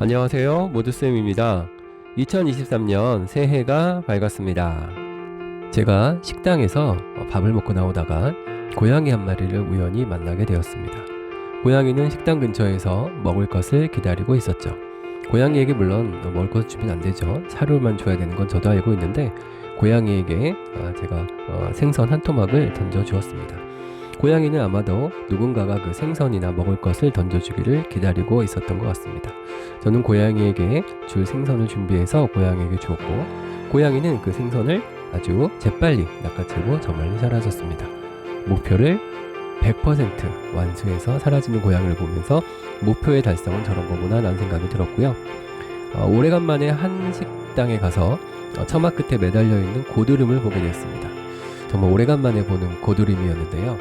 안녕하세요. 모두쌤입니다. 2023년 새해가 밝았습니다. 제가 식당에서 밥을 먹고 나오다가 고양이 한 마리를 우연히 만나게 되었습니다. 고양이는 식당 근처에서 먹을 것을 기다리고 있었죠. 고양이에게 물론 먹을 것을 주면 안 되죠. 사료만 줘야 되는 건 저도 알고 있는데 고양이에게 아, 제가 어, 생선 한 토막을 던져 주었습니다. 고양이는 아마도 누군가가 그 생선이나 먹을 것을 던져주기를 기다리고 있었던 것 같습니다. 저는 고양이에게 줄 생선을 준비해서 고양이에게 주었고, 고양이는 그 생선을 아주 재빨리 낚아채고 저 멀리 사라졌습니다. 목표를 100% 완수해서 사라지는 고양이를 보면서 목표의 달성은 저런 거구나 라는 생각이 들었고요. 어, 오래간만에 한 식당에 가서 어, 처마 끝에 매달려 있는 고드름을 보게 되었습니다. 정말 오래간만에 보는 고드름이었는데요.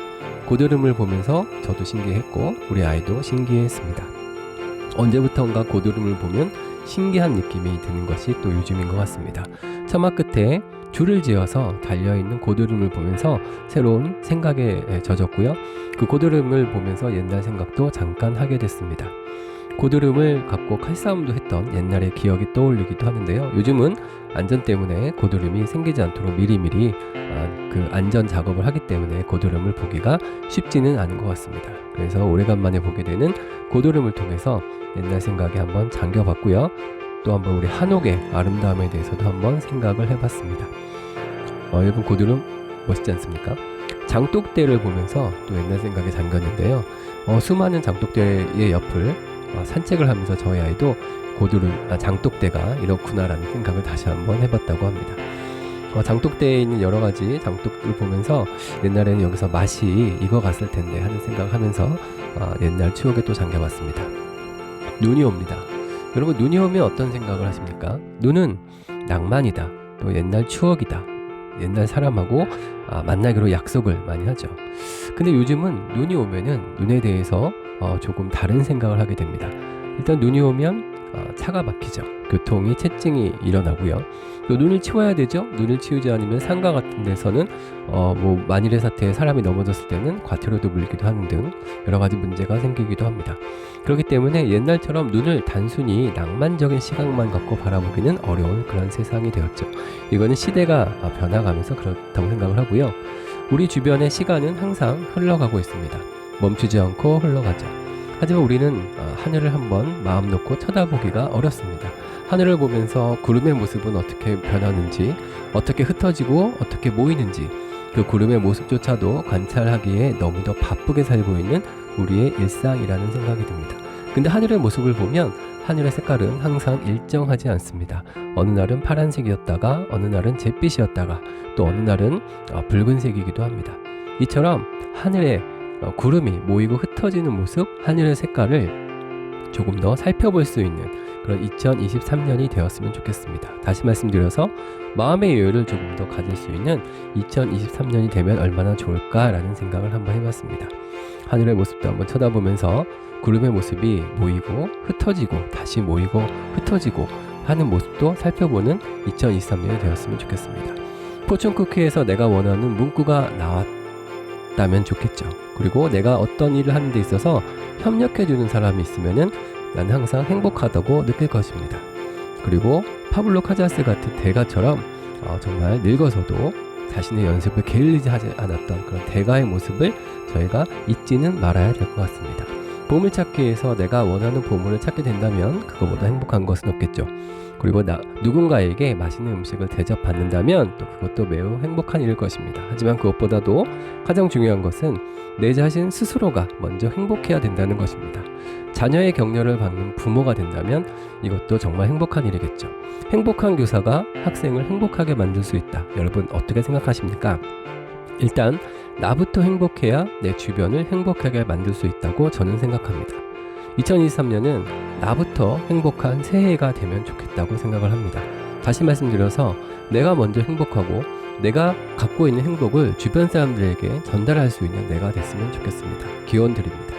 고드름을 보면서 저도 신기했고 우리 아이도 신기했습니다. 언제부턴가 고드름을 보면 신기한 느낌이 드는 것이 또 요즘인 것 같습니다. 처마 끝에 줄을 지어서 달려있는 고드름을 보면서 새로운 생각에 젖었고요. 그 고드름을 보면서 옛날 생각도 잠깐 하게 됐습니다. 고드름을 갖고 칼싸움도 했던 옛날의 기억이 떠올리기도 하는데요. 요즘은 안전 때문에 고드름이 생기지 않도록 미리미리 아, 그 안전 작업을 하기 때문에 고드름을 보기가 쉽지는 않은 것 같습니다. 그래서 오래간만에 보게 되는 고드름을 통해서 옛날 생각에 한번 잠겨봤고요. 또 한번 우리 한옥의 아름다움에 대해서도 한번 생각을 해봤습니다. 어, 여러분 고드름 멋있지 않습니까? 장독대를 보면서 또 옛날 생각에 잠겼는데요. 어, 수많은 장독대의 옆을 어, 산책을 하면서 저희 아이도 고드름, 아, 장독대가 이렇구나라는 생각을 다시 한번 해봤다고 합니다. 어, 장독대에 있는 여러 가지 장독을 보면서 옛날에는 여기서 맛이 익어갔을 텐데 하는 생각을 하면서 어, 옛날 추억에 또 잠겨봤습니다. 눈이 옵니다. 여러분 눈이 오면 어떤 생각을 하십니까? 눈은 낭만이다. 또 옛날 추억이다. 옛날 사람하고 아, 만나기로 약속을 많이 하죠. 근데 요즘은 눈이 오면은 눈에 대해서 어, 조금 다른 생각을 하게 됩니다. 일단 눈이 오면 어, 차가 막히죠. 교통이 체증이 일어나고요. 또 눈을 치워야 되죠. 눈을 치우지 않으면 상가 같은 데서는 어, 뭐 만일의 사태에 사람이 넘어졌을 때는 과태료도 물기도 하는 등 여러 가지 문제가 생기기도 합니다. 그렇기 때문에 옛날처럼 눈을 단순히 낭만적인 시각만 갖고 바라보기는 어려운 그런 세상이 되었죠. 이거는 시대가 변화가면서 그렇다고 생각을 하고요. 우리 주변의 시간은 항상 흘러가고 있습니다. 멈추지 않고 흘러가죠. 하지만 우리는 어, 하늘을 한번 마음 놓고 쳐다보기가 어렵습니다. 하늘을 보면서 구름의 모습은 어떻게 변하는지, 어떻게 흩어지고 어떻게 모이는지, 그 구름의 모습조차도 관찰하기에 너무도 바쁘게 살고 있는 우리의 일상이라는 생각이 듭니다. 근데 하늘의 모습을 보면 하늘의 색깔은 항상 일정하지 않습니다. 어느 날은 파란색이었다가 어느 날은 잿빛이었다가 또 어느 날은 어, 붉은색이기도 합니다. 이처럼 하늘에 어, 구름이 모이고 흩어지는 모습, 하늘의 색깔을 조금 더 살펴볼 수 있는 그런 2023년이 되었으면 좋겠습니다. 다시 말씀드려서 마음의 여유를 조금 더 가질 수 있는 2023년이 되면 얼마나 좋을까라는 생각을 한번 해봤습니다. 하늘의 모습도 한번 쳐다보면서 구름의 모습이 모이고 흩어지고 다시 모이고 흩어지고 하는 모습도 살펴보는 2023년이 되었으면 좋겠습니다. 포춘 쿠키에서 내가 원하는 문구가 나왔 다면 좋겠죠. 그리고 내가 어떤 일을 하는 데 있어서 협력해주는 사람이 있으면은 나는 항상 행복하다고 느낄 것입니다. 그리고 파블로 카자스 같은 대가처럼 어, 정말 늙어서도 자신의 연습을 게을리지 하지 않았던 그런 대가의 모습을 저희가 잊지는 말아야 될 것 같습니다. 보물 찾기에서 내가 원하는 보물을 찾게 된다면 그거보다 행복한 것은 없겠죠. 그리고 나, 누군가에게 맛있는 음식을 대접받는다면 또 그것도 매우 행복한 일일 것입니다. 하지만 그것보다도 가장 중요한 것은 내 자신 스스로가 먼저 행복해야 된다는 것입니다. 자녀의 격려를 받는 부모가 된다면 이것도 정말 행복한 일이겠죠. 행복한 교사가 학생을 행복하게 만들 수 있다. 여러분 어떻게 생각하십니까? 일단 나부터 행복해야 내 주변을 행복하게 만들 수 있다고 저는 생각합니다. 2023년은 나부터 행복한 새해가 되면 좋겠다고 생각을 합니다. 다시 말씀드려서 내가 먼저 행복하고 내가 갖고 있는 행복을 주변 사람들에게 전달할 수 있는 내가 됐으면 좋겠습니다. 기원 드립니다.